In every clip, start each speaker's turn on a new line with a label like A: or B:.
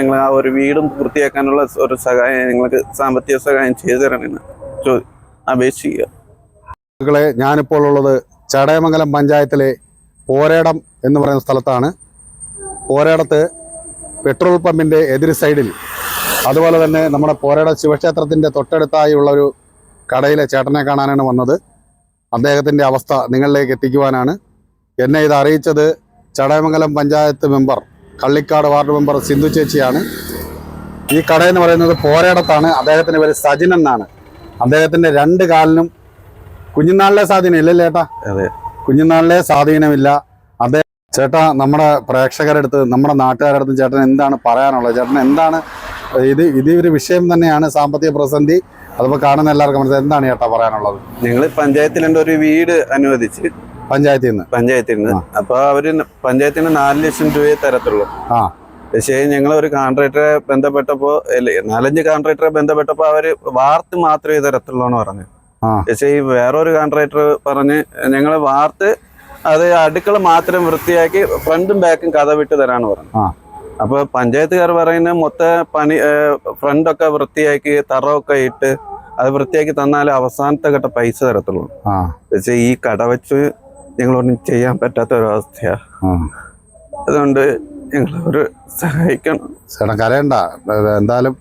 A: ഞങ്ങൾ ആ ഒരു വീടും പൂർത്തിയാക്കാനുള്ള ഒരു സഹായം ഞങ്ങൾക്ക് സാമ്പത്തിക സഹായം ചെയ്തു തരണമെന്ന് ചോദി അപേക്ഷിക്കുക.
B: ഞാനിപ്പോൾ ഉള്ളത് ചടയമംഗലം പഞ്ചായത്തിലെ പോരേടം എന്ന് പറയുന്ന സ്ഥലത്താണ്. പോരേടത്ത് പെട്രോൾ പമ്പിന്റെ എതിർ സൈഡിൽ അതുപോലെ തന്നെ നമ്മുടെ പോരേട ശിവക്ഷേത്രത്തിന്റെ തൊട്ടടുത്തായുള്ള ഒരു കടയിലെ ചേട്ടനെ കാണാനാണ് വന്നത്. അദ്ദേഹത്തിന്റെ അവസ്ഥ നിങ്ങളിലേക്ക് എത്തിക്കുവാനാണ്. എന്നെ ഇത് അറിയിച്ചത് Chadayamangalam panchayat member Kallikkad ward member Sindhu ചേച്ചിയാണ്. ഈ കട എന്ന് പറയുന്നത് പോരേടത്താണ്. അദ്ദേഹത്തിന്റെ പേര് സജിൻ എന്നാണ്. അദ്ദേഹത്തിന്റെ രണ്ട് കാലിനും കുഞ്ഞുനാളിലെ സ്വാധീനം ഇല്ലല്ലേ ചേട്ടാ
A: അതെ.
B: കുഞ്ഞുനാളിലെ സ്വാധീനമില്ല. അദ്ദേഹം ചേട്ടാ നമ്മുടെ പ്രേക്ഷകരുടെ അടുത്ത് നമ്മുടെ നാട്ടുകാരുടെ അടുത്ത് ചേട്ടൻ എന്താണ് പറയാനുള്ളത്? ചേട്ടൻ എന്താണ് ഇത്? ഇത് ഒരു വിഷയം തന്നെയാണ് സാമ്പത്തിക പ്രതിസന്ധി. അതിപ്പോൾ കാണുന്ന എല്ലാവർക്കും എന്താണ് ചേട്ടാ പറയാനുള്ളത്?
A: ഞങ്ങൾ പഞ്ചായത്തിലുണ്ട് ഒരു വീട് അനുവദിച്ച്.
B: പഞ്ചായത്തിൽ നിന്ന്
A: പഞ്ചായത്തിൽ നിന്ന് അപ്പൊ അവർ പഞ്ചായത്തിന് നാല് ലക്ഷം രൂപയെ തരത്തുള്ളൂ.
B: ആ.
A: പക്ഷേ ഞങ്ങൾ ഒരു കോൺട്രാക്ടറെ ബന്ധപ്പെട്ടപ്പോ നാലഞ്ച് കോൺട്രാക്ടറെ ബന്ധപ്പെട്ടപ്പോ അവർ വാർത്ത് മാത്രമേ തരത്തുള്ളൂ എന്ന് പറഞ്ഞു. പക്ഷേ ഈ വേറൊരു കോൺട്രാക്ടർ പറഞ്ഞ് ഞങ്ങൾ വാർത്ത് അത് അടുക്കള മാത്രം വൃത്തിയാക്കി ഫ്രണ്ടും ബാക്കും കഥ വിട്ട് തരാന്ന് പറഞ്ഞു. അപ്പൊ പഞ്ചായത്തുകാർ പറയുന്ന മൊത്ത പണി ഫ്രണ്ടൊക്കെ വൃത്തിയാക്കി തറവൊക്കെ ഇട്ട് അത് വൃത്തിയാക്കി തന്നാലേ അവസാനത്തെ ഘട്ട പൈസ തരത്തുള്ളൂ. പക്ഷേ ഈ കട വെച്ച് ഞങ്ങളൊന്നും ചെയ്യാൻ പറ്റാത്ത ഒരു
B: ആ.
A: അതുകൊണ്ട് ഞങ്ങൾ ഒരു സഹായിക്കണം.
B: ചേട്ടൻ കരയണ്ട. എന്തായാലും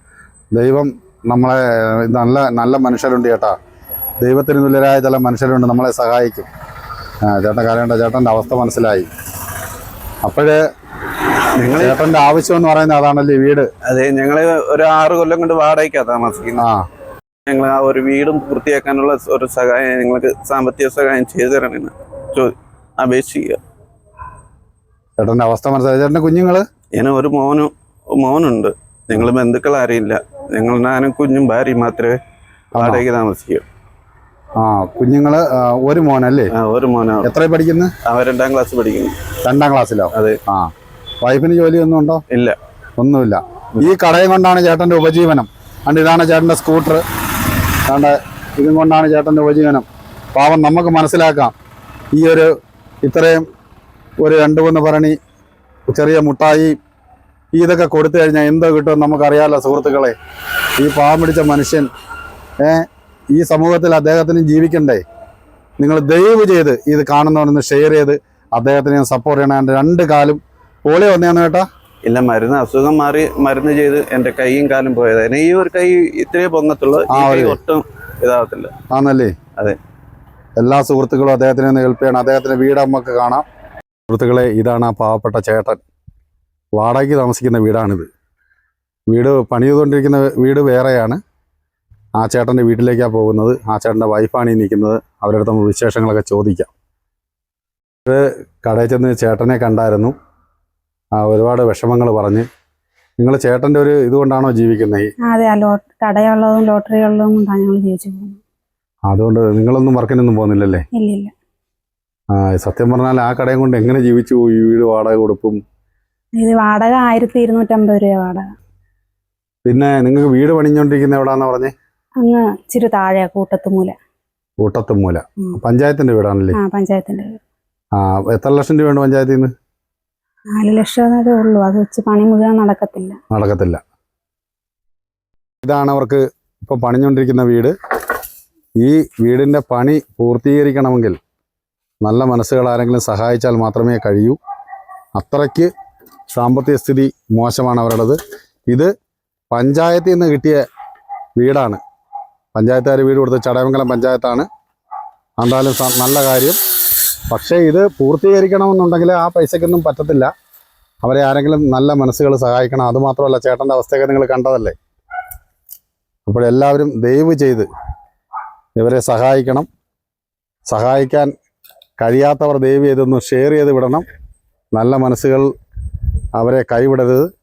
B: ദൈവം നമ്മളെ നല്ല നല്ല മനുഷ്യരുണ്ട് ചേട്ടാ. ദൈവത്തിന് തുല്യരായ ചില മനുഷ്യരുണ്ട് നമ്മളെ സഹായിക്കും. ചേട്ടൻ കരയണ്ട. ചേട്ടന്റെ അവസ്ഥ മനസ്സിലായി. അപ്പോഴേ
A: നിങ്ങൾ
B: ചേട്ടന്റെ ആവശ്യം എന്ന് പറയുന്നത് അതാണല്ലേ ഈ വീട്?
A: അതെ ഞങ്ങൾ ഒരു ആറ് കൊല്ലം കൊണ്ട് വാടകയ്ക്കാ താമസിക്കുന്നത്.
B: ആ.
A: ഞങ്ങൾ ആ ഒരു വീടും പൂർത്തിയാക്കാനുള്ള ഒരു സഹായം നിങ്ങൾക്ക് സാമ്പത്തിക സഹായം ചെയ്തു തരണമെന്ന് അപേക്ഷിക്കുക.
B: ചേട്ടന്റെ അവസ്ഥ മനസ്സിലായി? ചേട്ടന്റെ കുഞ്ഞുങ്ങൾ?
A: ഞാൻ ഒരു മോനും മോനുണ്ട്. ഞങ്ങൾ ബന്ധുക്കൾ അറിയില്ല ഞങ്ങൾ ഞാനും കുഞ്ഞും ഭാര്യയും മാത്രമേ വാടകയ്ക്ക് താമസിക്കൂ.
B: ആ കുഞ്ഞുങ്ങൾ ഒരു മോനല്ലേ?
A: ഒരു മോനാണ്
B: എത്ര പഠിക്കുന്നു?
A: അവൻ രണ്ടാം ക്ലാസ് പഠിക്കുന്നു.
B: രണ്ടാം ക്ലാസ്സിലോ?
A: അതെ.
B: ആ. വൈഫിന് ജോലിയൊന്നും ഉണ്ടോ?
A: ഇല്ല.
B: ഒന്നുമില്ല. ഈ കടയും കൊണ്ടാണ് ചേട്ടന്റെ ഉപജീവനം. അണ്ട് ഇതാണ് ചേട്ടന്റെ സ്കൂട്ടർ അതുകൊണ്ട് ഇതും കൊണ്ടാണ് ചേട്ടന്റെ ഉപജീവനം. പാവം നമുക്ക് മനസ്സിലാക്കാം. ഈ ഒരു ഇത്രയും ഒരു രണ്ട് മൂന്ന് ഭരണി ചെറിയ മുട്ടായി ഇതൊക്കെ കൊടുത്തു കഴിഞ്ഞാൽ എന്തോ കിട്ടുമെന്ന് നമുക്കറിയാമല്ലോ സുഹൃത്തുക്കളെ. ഈ പാവം പിടിച്ച മനുഷ്യൻ ഈ സമൂഹത്തിൽ അദ്ദേഹത്തിന് ജീവിക്കണ്ടേ? നിങ്ങൾ ദയവ് ചെയ്ത് ഇത് കാണുന്നവരൊന്ന് ഷെയർ ചെയ്ത് അദ്ദേഹത്തിന് ഞാൻ സപ്പോർട്ട് ചെയ്യണം. എന്റെ രണ്ട് കാലും പോളിയോ വന്നേന്ന് കേട്ടാ.
A: ഇല്ല മരുന്ന് അസുഖം മാറി മരുന്ന് ചെയ്ത് എന്റെ കൈയും കാലും പോയതായിരുന്നു ഈ ഒരു കൈ ഇത്രേ പൊങ്ങത്തുള്ളൂ. ഒട്ടും ഇതാവത്തില്ല.
B: ആണല്ലേ
A: അതെ.
B: എല്ലാ സുഹൃത്തുക്കളും അദ്ദേഹത്തിന് ഒന്ന് ഹെൽപ്പ് ചെയ്യണം. അദ്ദേഹത്തിന്റെ വീട് നമുക്ക് കാണാം. സുഹൃത്തുക്കളെ ഇതാണ് ആ പാവപ്പെട്ട ചേട്ടൻ. വാടകയ്ക്ക് താമസിക്കുന്ന വീടാണിത്. വീട് പണി ചെയ്തുകൊണ്ടിരിക്കുന്ന വീട് വേറെയാണ്. ആ ചേട്ടന്റെ വീട്ടിലേക്കാണ് പോകുന്നത്. ആ ചേട്ടന്റെ വൈഫാണ് ഈ നിൽക്കുന്നത്. അവരുടെ നമ്മൾ വിശേഷങ്ങളൊക്കെ ചോദിക്കാം. കടയിൽ ചെന്ന് ചേട്ടനെ കണ്ടായിരുന്നു. ആ ഒരുപാട് വിഷമങ്ങൾ പറഞ്ഞ്. നിങ്ങൾ ചേട്ടന്റെ ഒരു ഇതുകൊണ്ടാണോ ജീവിക്കുന്നത്
C: അതെ ആ ലോ കടയുള്ളതും ലോട്ടറി ഉള്ളതും കൊണ്ടാണ് ഞങ്ങൾ ജീവിച്ചു പോകുന്നത്.
B: അതുകൊണ്ട് നിങ്ങളൊന്നും വർക്കിനൊന്നും പോകുന്നില്ലല്ലേ?
C: ഇല്ലില്ല.
B: ആ സത്യം പറഞ്ഞാൽ ആ കടയും കൊണ്ട് എങ്ങനെ ജീവിച്ചു പോയി? ഈ വീട് വാടക കൊടുക്കും
C: ഇത് വാടക ആയിരത്തി ഇരുന്നൂറ്റമ്പത് രൂപ വാടക.
B: പിന്നെ നിങ്ങൾക്ക് വീട് പണിഞ്ഞോണ്ടിരിക്കുന്ന എവിടാന്ന് പറഞ്ഞേ?
C: അങ്ങ് ഇച്ചിരി താഴെ കൂട്ടത്തുമൂല
B: കൂട്ടത്തുമൂല പഞ്ചായത്തിന്റെ വീടാണല്ലേ?
C: ആ പഞ്ചായത്തിന്റെ
B: ആ എത്ര ലക്ഷം രൂപയുണ്ട് പഞ്ചായത്തിൽ നിന്ന്
C: നാല് ലക്ഷം വരെ ഉള്ളൂ. അത് വെച്ച് പണി മുഴുവൻ നടക്കത്തില്ല.
B: നടക്കത്തില്ല. ഇതാണ് അവർക്ക് ഇപ്പൊ പണിഞ്ഞോണ്ടിരിക്കുന്ന വീട്. ഈ വീടിന്റെ പണി പൂർത്തീകരിക്കണമെങ്കിൽ നല്ല മനസ്സുകൾ ആരെങ്കിലും സഹായിച്ചാൽ മാത്രമേ കഴിയൂ. അത്രയ്ക്ക് സാമ്പത്തിക സ്ഥിതി മോശമാണ് അവരുടേത്. ഇത് പഞ്ചായത്തിൽ നിന്ന് കിട്ടിയ വീടാണ്. പഞ്ചായത്തുകാർ വീട് കൊടുത്ത ചടയമംഗലം പഞ്ചായത്താണ്. എന്തായാലും നല്ല കാര്യം. പക്ഷേ ഇത് പൂർത്തീകരിക്കണമെന്നുണ്ടെങ്കിൽ ആ പൈസയ്ക്കൊന്നും പറ്റത്തില്ല. അവരെ ആരെങ്കിലും നല്ല മനസ്സുകൾ സഹായിക്കണം. അതുമാത്രമല്ല ചേട്ടന്റെ അവസ്ഥയൊക്കെ നിങ്ങൾ കണ്ടതല്ലേ? അപ്പോഴെല്ലാവരും ദയവ് ചെയ്ത് ഇവരെ സഹായിക്കണം. സഹായിക്കാൻ കഴിയാത്തവർ ദൈവം ഇതൊന്ന് ഷെയർ ചെയ്ത് വിടണം. നല്ല മനസ്സുകൾ അവരെ കൈവിടരുത്.